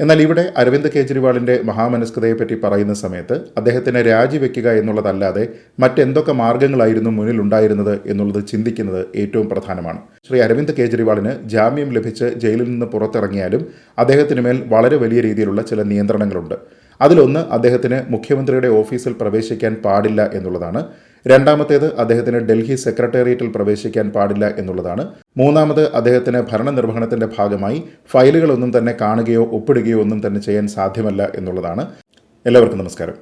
എന്നാൽ ഇവിടെ അരവിന്ദ് കെജ്രിവാളിന്റെ മഹാമനസ്കതയെപ്പറ്റി പറയുന്ന സമയത്ത് അദ്ദേഹത്തിന് രാജിവെക്കുക എന്നുള്ളതല്ലാതെ മറ്റെന്തൊക്കെ മാർഗങ്ങളായിരുന്നു മുന്നിലുണ്ടായിരുന്നത് എന്നുള്ളത് ചിന്തിക്കുന്നത് ഏറ്റവും പ്രധാനമാണ്. ശ്രീ അരവിന്ദ് കെജ്രിവാളിന് ജാമ്യം ലഭിച്ച് ജയിലിൽ നിന്ന് പുറത്തിറങ്ങിയാലും അദ്ദേഹത്തിന് മേൽ വളരെ വലിയ രീതിയിലുള്ള ചില നിയന്ത്രണങ്ങളുണ്ട്. അതിലൊന്ന് അദ്ദേഹത്തിന് മുഖ്യമന്ത്രിയുടെ ഓഫീസിൽ പ്രവേശിക്കാൻ പാടില്ല എന്നുള്ളതാണ്. രണ്ടാമത്തേത് അദ്ദേഹത്തിന് ഡൽഹി സെക്രട്ടേറിയറ്റിൽ പ്രവേശിക്കാൻ പാടില്ല എന്നുള്ളതാണ്. മൂന്നാമത് അദ്ദേഹത്തിന് ഭരണനിർവഹണത്തിന്റെ ഭാഗമായി ഫയലുകളൊന്നും തന്നെ കാണുകയോ ഒപ്പിടുകയോ ഒന്നും തന്നെ ചെയ്യാൻ സാധ്യമല്ല എന്നുള്ളതാണ്. എല്ലാവർക്കും നമസ്കാരം.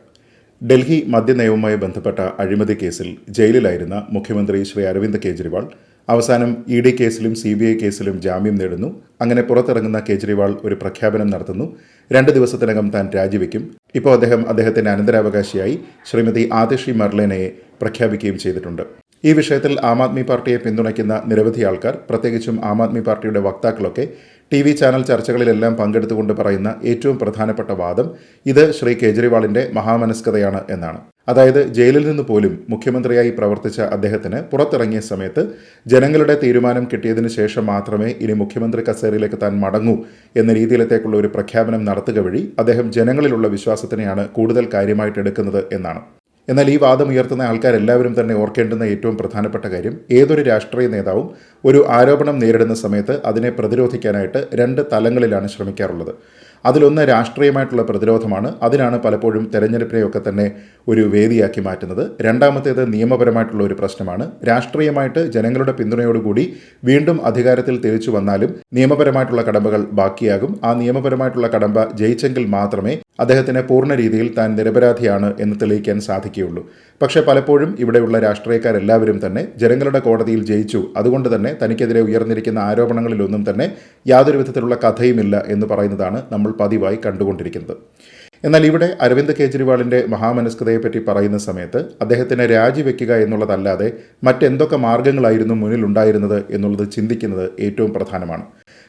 ഡൽഹി മദ്യനയവുമായി ബന്ധപ്പെട്ട അഴിമതി കേസിൽ ജയിലിലായിരുന്ന മുഖ്യമന്ത്രി ശ്രീ അരവിന്ദ് കേജ്രിവാൾ അവസാനം ഇ ഡി കേസിലും സി ബി ഐ കേസിലും ജാമ്യം നേടുന്നു. അങ്ങനെ പുറത്തിറങ്ങുന്ന കേജ്രിവാൾ ഒരു പ്രഖ്യാപനം നടത്തുന്നു. രണ്ട് ദിവസത്തിനകം താൻ രാജിവെക്കും. ഇപ്പോൾ അദ്ദേഹം അദ്ദേഹത്തിന്റെ അനന്തരാവകാശിയായി. ശ്രീമതി ആതിഷി മർലേനയെ പ്രഖ്യാപിക്കുകയും ചെയ്തിട്ടുണ്ട്. ഈ വിഷയത്തിൽ ആം ആദ്മി പാർട്ടിയെ പിന്തുണയ്ക്കുന്ന നിരവധി ആൾക്കാർ പ്രത്യേകിച്ചും ആം ആദ്മി പാർട്ടിയുടെ വക്താക്കളൊക്കെ ടി വി ചാനൽ ചർച്ചകളിലെല്ലാം പങ്കെടുത്തുകൊണ്ട് പറയുന്ന ഏറ്റവും പ്രധാനപ്പെട്ട വാദം ഇത് ശ്രീ കേജ്രിവാളിന്റെ മഹാമനസ്കതയാണ് എന്നാണ്. അതായത് ജയിലിൽ നിന്ന് പോലും മുഖ്യമന്ത്രിയായി പ്രവർത്തിച്ച അദ്ദേഹത്തിന് പുറത്തിറങ്ങിയ സമയത്ത് ജനങ്ങളുടെ തീരുമാനം കിട്ടിയതിന് ശേഷം മാത്രമേ ഇനി മുഖ്യമന്ത്രി കസേരയിലേക്ക് താൻ മടങ്ങൂ എന്ന രീതിയിലത്തേക്കുള്ള ഒരു പ്രഖ്യാപനം നടത്തുക വഴി അദ്ദേഹം ജനങ്ങളിലുള്ള വിശ്വാസത്തിനെയാണ് കൂടുതൽ കാര്യമായിട്ട് എടുക്കുന്നത് എന്നാണ്. എന്നാൽ ഈ വാദം ഉയർത്തുന്ന ആൾക്കാരെല്ലാവരും തന്നെ ഓർക്കേണ്ടുന്ന ഏറ്റവും പ്രധാനപ്പെട്ട കാര്യം ഏതൊരു രാഷ്ട്രീയ നേതാവും ഒരു ആരോപണം നേരിടുന്ന സമയത്ത് അതിനെ പ്രതിരോധിക്കാനായിട്ട് രണ്ട് തലങ്ങളിലാണ് ശ്രമിക്കാറുള്ളത്. അതിലൊന്ന് രാഷ്ട്രീയമായിട്ടുള്ള പ്രതിരോധമാണ്. അതിനാണ് പലപ്പോഴും തെരഞ്ഞെടുപ്പിനെയൊക്കെ തന്നെ ഒരു വേദിയാക്കി മാറ്റുന്നത്. രണ്ടാമത്തേത് നിയമപരമായിട്ടുള്ള ഒരു പ്രശ്നമാണ്. രാഷ്ട്രീയമായിട്ട് ജനങ്ങളുടെ പിന്തുണയോടുകൂടി വീണ്ടും അധികാരത്തിൽ തിരിച്ചു വന്നാലും നിയമപരമായിട്ടുള്ള കടമ്പകൾ ബാക്കിയാകും. ആ നിയമപരമായിട്ടുള്ള കടമ്പ ജയിച്ചെങ്കിൽ മാത്രമേ അദ്ദേഹത്തിന് പൂർണ രീതിയിൽ താൻ നിരപരാധിയാണ് എന്ന് തെളിയിക്കാൻ സാധിക്കുകയുള്ളൂ. പക്ഷേ പലപ്പോഴും ഇവിടെയുള്ള രാഷ്ട്രീയക്കാരെല്ലാവരും തന്നെ ജനങ്ങളുടെ കോടതിയിൽ ജയിച്ചു. അതുകൊണ്ട് തന്നെ തനിക്കെതിരെ ഉയർന്നിരിക്കുന്ന ആരോപണങ്ങളിലൊന്നും തന്നെ യാതൊരു വിധത്തിലുള്ള കഥയുമില്ല എന്ന് പറയുന്നതാണ് നമ്മൾ പതിവായി കണ്ടുകൊണ്ടിരിക്കുന്നത്. എന്നാൽ ഇവിടെ അരവിന്ദ് കെജ്രിവാളിന്റെ മഹാമനസ്കതയെപ്പറ്റി പറയുന്ന സമയത്ത് അദ്ദേഹത്തിനെ രാജിവെക്കുക എന്നുള്ളതല്ലാതെ മറ്റെന്തൊക്കെ മാർഗങ്ങളായിരുന്നു മുന്നിലുണ്ടായിരുന്നത് എന്നുള്ളത് ചിന്തിക്കുന്നത് ഏറ്റവും പ്രധാനമാണ്.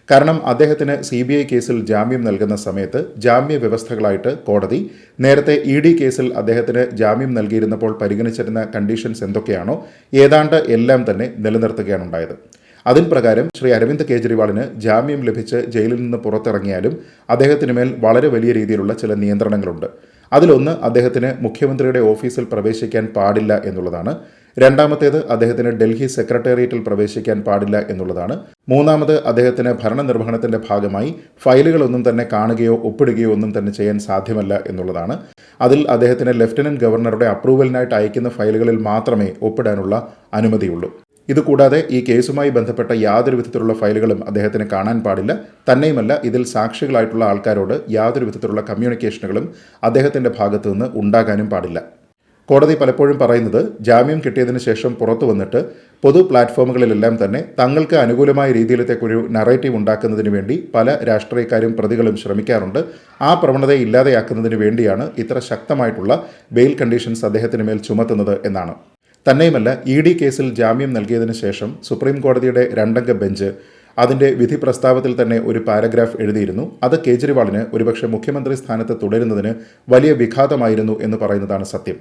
കാരണം അദ്ദേഹത്തിന് സി ബി ഐ കേസിൽ ജാമ്യം നൽകുന്ന സമയത്ത് ജാമ്യ വ്യവസ്ഥകളായിട്ട് കോടതി നേരത്തെ ഇ ഡി കേസിൽ അദ്ദേഹത്തിന് ജാമ്യം നൽകിയിരുന്നപ്പോൾ പരിഗണിച്ചിരുന്ന കണ്ടീഷൻസ് എന്തൊക്കെയാണോ ഏതാണ്ട് എല്ലാം തന്നെ നിലനിർത്തുകയാണ് ഉണ്ടായത്. അതിൻ പ്രകാരം ശ്രീ അരവിന്ദ് കെജ്രിവാളിന് ജാമ്യം ലഭിച്ച് ജയിലിൽ നിന്ന് പുറത്തിറങ്ങിയാലും അദ്ദേഹത്തിന് മേൽ വളരെ വലിയ രീതിയിലുള്ള ചില നിയന്ത്രണങ്ങളുണ്ട്. അതിലൊന്ന് അദ്ദേഹത്തിന് മുഖ്യമന്ത്രിയുടെ ഓഫീസിൽ പ്രവേശിക്കാൻ പാടില്ല എന്നുള്ളതാണ്. രണ്ടാമത്തേത് അദ്ദേഹത്തിന് ഡൽഹി സെക്രട്ടേറിയറ്റിൽ പ്രവേശിക്കാൻ പാടില്ല എന്നുള്ളതാണ്. മൂന്നാമത് അദ്ദേഹത്തിന് ഭരണനിർവഹണത്തിന്റെ ഭാഗമായി ഫയലുകളൊന്നും തന്നെ കാണുകയോ ഒപ്പിടുകയോ ഒന്നും തന്നെ ചെയ്യാൻ സാധ്യമല്ല എന്നുള്ളതാണ്. അതിൽ അദ്ദേഹത്തിന് ലഫ്റ്റനന്റ് ഗവർണറുടെ അപ്രൂവലിനായിട്ട് അയക്കുന്ന ഫയലുകളിൽ മാത്രമേ ഒപ്പിടാനുള്ള അനുമതിയുള്ളൂ. ഇതുകൂടാതെ ഈ കേസുമായി ബന്ധപ്പെട്ട യാതൊരു വിധത്തിലുള്ള ഫയലുകളും അദ്ദേഹത്തിന് കാണാൻ പാടില്ല. തന്നെയുമല്ല ഇതിൽ സാക്ഷികളായിട്ടുള്ള ആൾക്കാരോട് യാതൊരു വിധത്തിലുള്ള കമ്മ്യൂണിക്കേഷനുകളും അദ്ദേഹത്തിന്റെ ഭാഗത്തു നിന്ന് ഉണ്ടാകാനും പാടില്ല. കോടതി പലപ്പോഴും പറയുന്നത് ജാമ്യം കിട്ടിയതിന് ശേഷം പുറത്തു വന്നിട്ട് പൊതു പ്ലാറ്റ്ഫോമുകളിലെല്ലാം തന്നെ തങ്ങൾക്ക് അനുകൂലമായ രീതിയിലത്തേക്കൊരു നറേറ്റീവ് ഉണ്ടാക്കുന്നതിന് വേണ്ടി പല രാഷ്ട്രീയക്കാരും പ്രതികളും ശ്രമിക്കാറുണ്ട്. ആ പ്രവണതയെ ഇല്ലാതെയാക്കുന്നതിന് വേണ്ടിയാണ് ഇത്ര ശക്തമായിട്ടുള്ള ബെയിൽ കണ്ടീഷൻസ് അദ്ദേഹത്തിന് മേൽ ചുമത്തുന്നത് എന്നാണ്. തന്നെയുമല്ല ഇ ഡി കേസിൽ ജാമ്യം നൽകിയതിനു ശേഷം സുപ്രീം കോടതിയുടെ രണ്ടംഗ ബെഞ്ച് അതിന്റെ വിധി പ്രസ്താവത്തിൽ തന്നെ ഒരു പാരഗ്രാഫ് എഴുതിയിരുന്നു. അത് കേജ്രിവാളിന് ഒരുപക്ഷെ മുഖ്യമന്ത്രി സ്ഥാനത്ത് തുടരുന്നതിന് വലിയ വിഘാതമായിരുന്നു എന്ന് പറയുന്നതാണ് സത്യം.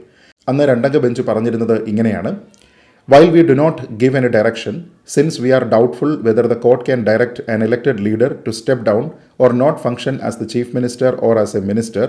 അന്ന് രണ്ടംഗ ബെഞ്ച് പറഞ്ഞിരുന്നത് ഇങ്ങനെയാണ്. While we do not give any direction since we are doubtful whether the court can direct an elected leader to step down or not function as the chief minister or as a minister,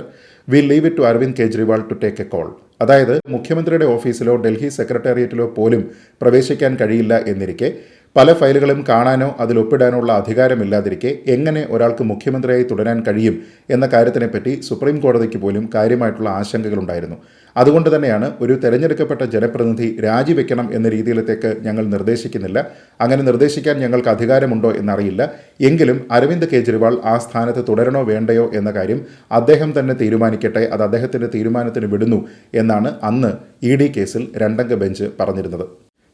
we leave it to Arvind Kejriwal to take a call അതായത് മുഖ്യമന്ത്രിയുടെ ഓഫീസിലോ ഡൽഹി സെക്രട്ടേറിയറ്റിലോ പോലും പ്രവേശിക്കാൻ കഴിയില്ല എന്നിരിക്കെ പല ഫയലുകളും കാണാനോ അതിൽ ഒപ്പിടാനോ ഉള്ള അധികാരമില്ലാതിരിക്കെ എങ്ങനെ ഒരാൾക്ക് മുഖ്യമന്ത്രിയായി തുടരാൻ കഴിയും എന്ന കാര്യത്തിനെപ്പറ്റി സുപ്രീം കോടതിക്ക് പോലും കാര്യമായിട്ടുള്ള ആശങ്കകളുണ്ടായിരുന്നു. അതുകൊണ്ട് തന്നെയാണ് ഒരു തെരഞ്ഞെടുക്കപ്പെട്ട ജനപ്രതിനിധി രാജിവെക്കണം എന്ന രീതിയിലത്തേക്ക് ഞങ്ങൾ നിർദ്ദേശിക്കുന്നില്ല. അങ്ങനെ നിർദ്ദേശിക്കാൻ ഞങ്ങൾക്ക് അധികാരമുണ്ടോ എന്നറിയില്ല. എങ്കിലും അരവിന്ദ് കെജ്രിവാൾ ആ സ്ഥാനത്ത് തുടരണോ വേണ്ടയോ എന്ന കാര്യം അദ്ദേഹം തന്നെ തീരുമാനിക്കട്ടെ അത് അദ്ദേഹത്തിന്റെ തീരുമാനത്തിന് വിടുന്നു എന്നാണ് അന്ന് ഇ ഡി കേസിൽ രണ്ടംഗ ബെഞ്ച് പറഞ്ഞിരുന്നത്.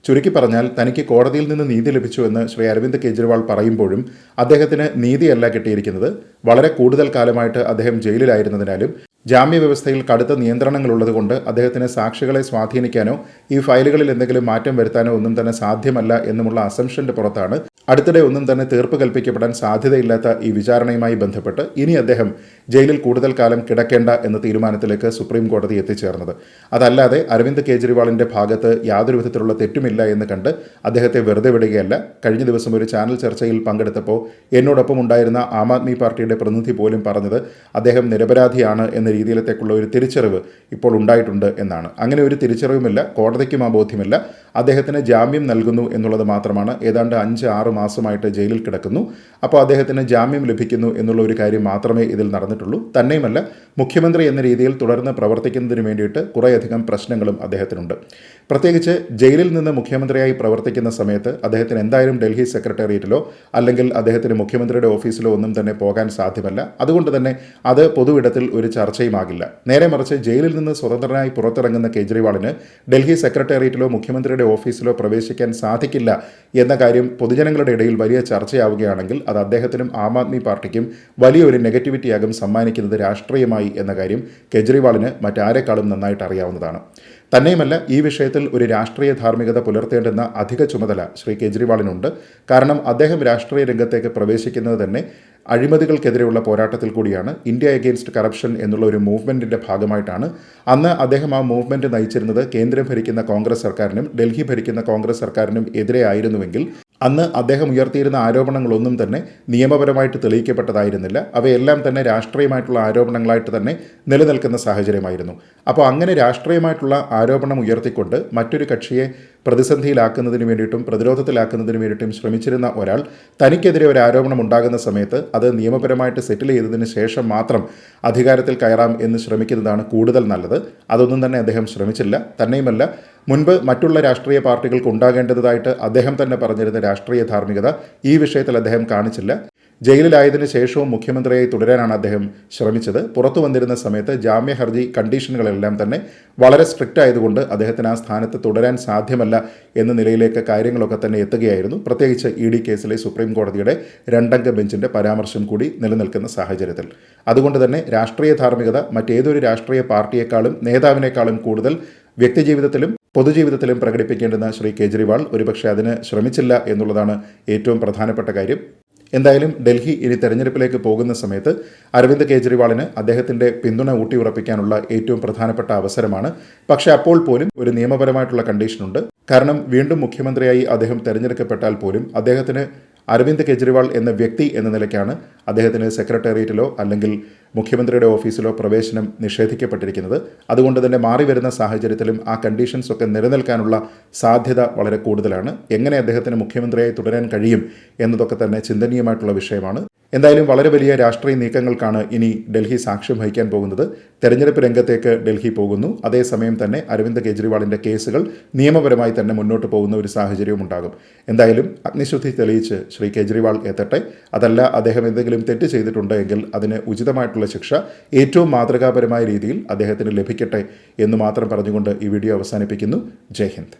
ചുരുക്കി പറഞ്ഞാൽ തനിക്ക് കോടതിയിൽ നിന്ന് നീതി ലഭിച്ചുവെന്ന് ശ്രീ അരവിന്ദ് കെജ്രിവാൾ പറയുമ്പോഴും അദ്ദേഹത്തിന് നീതിയല്ല കിട്ടിയിരിക്കുന്നത്. വളരെ കൂടുതൽ കാലമായിട്ട് അദ്ദേഹം ജയിലിലായിരുന്നതിനാലും ജാമ്യ വ്യവസ്ഥയിൽ കടുത്ത നിയന്ത്രണങ്ങളുള്ളതുകൊണ്ട് അദ്ദേഹത്തിന് സാക്ഷികളെ സ്വാധീനിക്കാനോ ഈ ഫയലുകളിൽ എന്തെങ്കിലും മാറ്റം വരുത്താനോ ഒന്നും തന്നെ സാധ്യമല്ല എന്നുമുള്ള അസംഷന്റെ പുറത്താണ്. അടുത്തിടെ ഒന്നും തന്നെ തീർപ്പ് കൽപ്പിക്കപ്പെടാൻ സാധ്യതയില്ലാത്ത ഈ വിചാരണയുമായി ബന്ധപ്പെട്ട് ഇനി അദ്ദേഹം ജയിലിൽ കൂടുതൽ കാലം കിടക്കേണ്ട എന്ന തീരുമാനത്തിലേക്ക് സുപ്രീം കോടതി എത്തിച്ചേർന്നത്. അതല്ലാതെ അരവിന്ദ് കെജ്രിവാളിന്റെ ഭാഗത്ത് യാതൊരു വിധത്തിലുള്ള തെറ്റുമില്ല എന്ന് കണ്ട് അദ്ദേഹത്തെ വെറുതെ വിടുകയല്ല. കഴിഞ്ഞ ദിവസം ഒരു ചാനൽ ചർച്ചയിൽ പങ്കെടുത്തപ്പോൾ എന്നോടൊപ്പം ഉണ്ടായിരുന്ന ആം ആദ്മി പാർട്ടിയുടെ പ്രതിനിധി പോലും പറഞ്ഞത് അദ്ദേഹം നിരപരാധിയാണ് എന്ന രീതിയിലത്തേക്കുള്ള ഒരു തിരിച്ചറിവ് ഇപ്പോൾ ഉണ്ടായിട്ടുണ്ട് എന്നാണ്. അങ്ങനെ ഒരു തിരിച്ചറിവുമില്ല കോടതിക്കും ആ ബോധ്യമില്ല. അദ്ദേഹത്തിന് ജാമ്യം നൽകുന്നു എന്നുള്ളത് മാത്രമാണ്. ഏതാണ്ട് അഞ്ച് ആറ് മാസമായിട്ട് ജയിലിൽ കിടക്കുന്നു. അപ്പോൾ അദ്ദേഹത്തിന് ജാമ്യം ലഭിക്കുന്നു എന്നുള്ള ഒരു കാര്യം മാത്രമേ ഇതിൽ നടന്നിട്ടുള്ളൂ. തന്നെയുമല്ല മുഖ്യമന്ത്രി എന്ന രീതിയിൽ തുടർന്ന് പ്രവർത്തിക്കുന്നതിന് വേണ്ടിയിട്ട് കുറേയധികം പ്രശ്നങ്ങളും അദ്ദേഹത്തിനുണ്ട്. പ്രത്യേകിച്ച് ജയിലിൽ നിന്ന് മുഖ്യമന്ത്രിയായി പ്രവർത്തിക്കുന്ന സമയത്ത് അദ്ദേഹത്തിന് എന്തായാലും ഡൽഹി സെക്രട്ടേറിയറ്റിലോ അല്ലെങ്കിൽ അദ്ദേഹത്തിന് മുഖ്യമന്ത്രിയുടെ ഓഫീസിലോ ഒന്നും തന്നെ പോകാൻ സാധ്യമല്ല. അതുകൊണ്ട് തന്നെ അത് പൊതുവിടത്തിൽ ഒരു ചർച്ചയുമാകില്ല. നേരെ മറിച്ച് ജയിലിൽ നിന്ന് സ്വതന്ത്രനായി പുറത്തിറങ്ങുന്ന കേജ്രിവാളിന് ഡൽഹി സെക്രട്ടേറിയറ്റിലോ മുഖ്യമന്ത്രിയുടെ ഓഫീസിലോ പ്രവേശിക്കാൻ സാധിക്കില്ല എന്ന കാര്യം പൊതുജനങ്ങളുടെ ഇടയിൽ വലിയ ചർച്ചയാവുകയാണെങ്കിൽ അത് അദ്ദേഹത്തിനും ആം ആദ്മി പാർട്ടിക്കും വലിയൊരു നെഗറ്റിവിറ്റിയാകും സമ്മാനിക്കുന്നത് രാഷ്ട്രീയമായി എന്ന കാര്യം കെജ്രിവാളിന് മറ്റാരെക്കാളും നന്നായിട്ട് അറിയാവുന്നതാണ്. തന്നെയുമല്ല ഈ വിഷയത്തിൽ ഒരു രാഷ്ട്രീയ ധാർമ്മികത പുലർത്തേണ്ടെന്ന അധിക ചുമതല ശ്രീ കേജ്രിവാളിനുണ്ട്. കാരണം അദ്ദേഹം രാഷ്ട്രീയ രംഗത്തേക്ക് പ്രവേശിക്കുന്നത് തന്നെ അഴിമതികൾക്കെതിരെയുള്ള പോരാട്ടത്തിൽ കൂടിയാണ്. ഇന്ത്യ എഗെയിൻസ്റ്റ് കറപ്ഷൻ എന്നുള്ള ഒരു മൂവ്മെന്റിന്റെ ഭാഗമായിട്ടാണ്. അന്ന് അദ്ദേഹം ആ മൂവ്മെന്റ് നയിച്ചിരുന്നത് കേന്ദ്രം ഭരിക്കുന്ന കോൺഗ്രസ് സർക്കാരിനും ഡൽഹി ഭരിക്കുന്ന കോൺഗ്രസ് സർക്കാരിനും എതിരെ ആയിരുന്നുവെങ്കിൽ അന്ന് അദ്ദേഹം ഉയർത്തിയിരുന്ന ആരോപണങ്ങളൊന്നും തന്നെ നിയമപരമായിട്ട് തെളിയിക്കപ്പെട്ടതായിരുന്നില്ല. അവയെല്ലാം തന്നെ രാഷ്ട്രീയമായിട്ടുള്ള ആരോപണങ്ങളായിട്ട് തന്നെ നിലനിൽക്കുന്ന സാഹചര്യമായിരുന്നു. അപ്പോൾ അങ്ങനെ രാഷ്ട്രീയമായിട്ടുള്ള ആരോപണം ഉയർത്തിക്കൊണ്ട് മറ്റൊരു കക്ഷിയെ പ്രതിസന്ധിയിലാക്കുന്നതിന് വേണ്ടിയിട്ടും പ്രതിരോധത്തിലാക്കുന്നതിന് വേണ്ടിയിട്ടും ശ്രമിച്ചിരുന്ന ഒരാൾ തനിക്കെതിരെ ഒരു ആരോപണം ഉണ്ടാകുന്ന സമയത്ത് അത് നിയമപരമായിട്ട് സെറ്റിൽ ചെയ്തതിന് ശേഷം മാത്രം അധികാരത്തിൽ കയറാം എന്ന് ശ്രമിക്കുന്നതാണ് കൂടുതൽ നല്ലത്. അതൊന്നും തന്നെ അദ്ദേഹം ശ്രമിച്ചില്ല. തന്നെയുമല്ല മുൻപ് മറ്റുള്ള രാഷ്ട്രീയ പാർട്ടികൾക്ക് ഉണ്ടാകേണ്ടതായിട്ട് അദ്ദേഹം തന്നെ പറഞ്ഞിരുന്ന രാഷ്ട്രീയ ധാർമ്മികത ഈ വിഷയത്തിൽ അദ്ദേഹം കാണിച്ചില്ല. ജയിലിലായതിനു ശേഷവും മുഖ്യമന്ത്രിയായി തുടരാനാണ് അദ്ദേഹം ശ്രമിച്ചത്. പുറത്തു വന്നിരുന്ന സമയത്ത് ജാമ്യ ഹർജി കണ്ടീഷനുകളെല്ലാം തന്നെ വളരെ സ്ട്രിക്റ്റ് ആയതുകൊണ്ട് അദ്ദേഹത്തിന് ആ സ്ഥാനത്ത് തുടരാൻ സാധ്യമല്ല എന്ന നിലയിലേക്ക് കാര്യങ്ങളൊക്കെ തന്നെ എത്തുകയായിരുന്നു. പ്രത്യേകിച്ച് ഇ ഡി കേസിലെ സുപ്രീം കോടതിയുടെ രണ്ടംഗ ബെഞ്ചിന്റെ പരാമർശം കൂടി നിലനിൽക്കുന്ന സാഹചര്യത്തിൽ. അതുകൊണ്ട് തന്നെ രാഷ്ട്രീയ ധാർമ്മികത മറ്റേതൊരു രാഷ്ട്രീയ പാർട്ടിയെക്കാളും നേതാവിനേക്കാളും കൂടുതൽ വ്യക്തിജീവിതത്തിലും പൊതുജീവിതത്തിലും പ്രകടിപ്പിക്കേണ്ടുന്ന ശ്രീ കേജ്രിവാൾ ഒരുപക്ഷെ അതിന് ശ്രമിച്ചില്ല എന്നുള്ളതാണ് ഏറ്റവും പ്രധാനപ്പെട്ട കാര്യം. എന്തായാലും ഡൽഹി ഇനി തെരഞ്ഞെടുപ്പിലേക്ക് പോകുന്ന സമയത്ത് അരവിന്ദ് കെജ്രിവാളിന് അദ്ദേഹത്തിന്റെ പിന്തുണ ഊട്ടിയുറപ്പിക്കാനുള്ള ഏറ്റവും പ്രധാനപ്പെട്ട അവസരമാണ്. പക്ഷേ അപ്പോൾ പോലും ഒരു നിയമപരമായിട്ടുള്ള കണ്ടീഷനുണ്ട് കാരണം വീണ്ടും മുഖ്യമന്ത്രിയായി അദ്ദേഹം തെരഞ്ഞെടുക്കപ്പെട്ടാൽ പോലും അദ്ദേഹത്തിന് അരവിന്ദ് കെജ്രിവാൾ എന്ന വ്യക്തി എന്ന നിലയ്ക്കാണ് അദ്ദേഹത്തിന് സെക്രട്ടേറിയറ്റിലോ അല്ലെങ്കിൽ മുഖ്യമന്ത്രിയുടെ ഓഫീസിലോ പ്രവേശനം നിഷേധിക്കപ്പെട്ടിരിക്കുന്നത്. അതുകൊണ്ട് തന്നെ മാറി വരുന്ന സാഹചര്യത്തിലും ആ കണ്ടീഷൻസ് ഒക്കെ നിലനിൽക്കാനുള്ള സാധ്യത വളരെ കൂടുതലാണ്. എങ്ങനെ അദ്ദേഹത്തിന് മുഖ്യമന്ത്രിയായി തുടരാൻ കഴിയും എന്നതൊക്കെ തന്നെ ചിന്തനീയമായിട്ടുള്ള വിഷയമാണ്. എന്തായാലും വളരെ വലിയ രാഷ്ട്രീയ നീക്കങ്ങൾക്കാണ് ഇനി ഡൽഹി സാക്ഷ്യം വഹിക്കാൻ പോകുന്നത്. തെരഞ്ഞെടുപ്പ് രംഗത്തേക്ക് ഡൽഹി പോകുന്നു. അതേസമയം തന്നെ അരവിന്ദ് കെജ്രിവാളിന്റെ കേസുകൾ നിയമപരമായി തന്നെ മുന്നോട്ട് പോകുന്ന ഒരു സാഹചര്യവും ഉണ്ടാകും. എന്തായാലും അഗ്നിശുദ്ധി തെളിയിച്ച് ശ്രീ കെജ്രിവാൾ എത്തട്ടെ. അതല്ല അദ്ദേഹം എന്തെങ്കിലും തെറ്റ് ചെയ്തിട്ടുണ്ട് എങ്കിൽ അതിന് ഉചിതമായിട്ടുള്ള ശിക്ഷ ഏറ്റവും മാതൃകാപരമായ രീതിയിൽ അദ്ദേഹത്തിന് ലഭിക്കട്ടെ എന്ന് മാത്രം പറഞ്ഞുകൊണ്ട് ഈ വീഡിയോ അവസാനിപ്പിക്കുന്നു. ജയ് ഹിന്ദ്.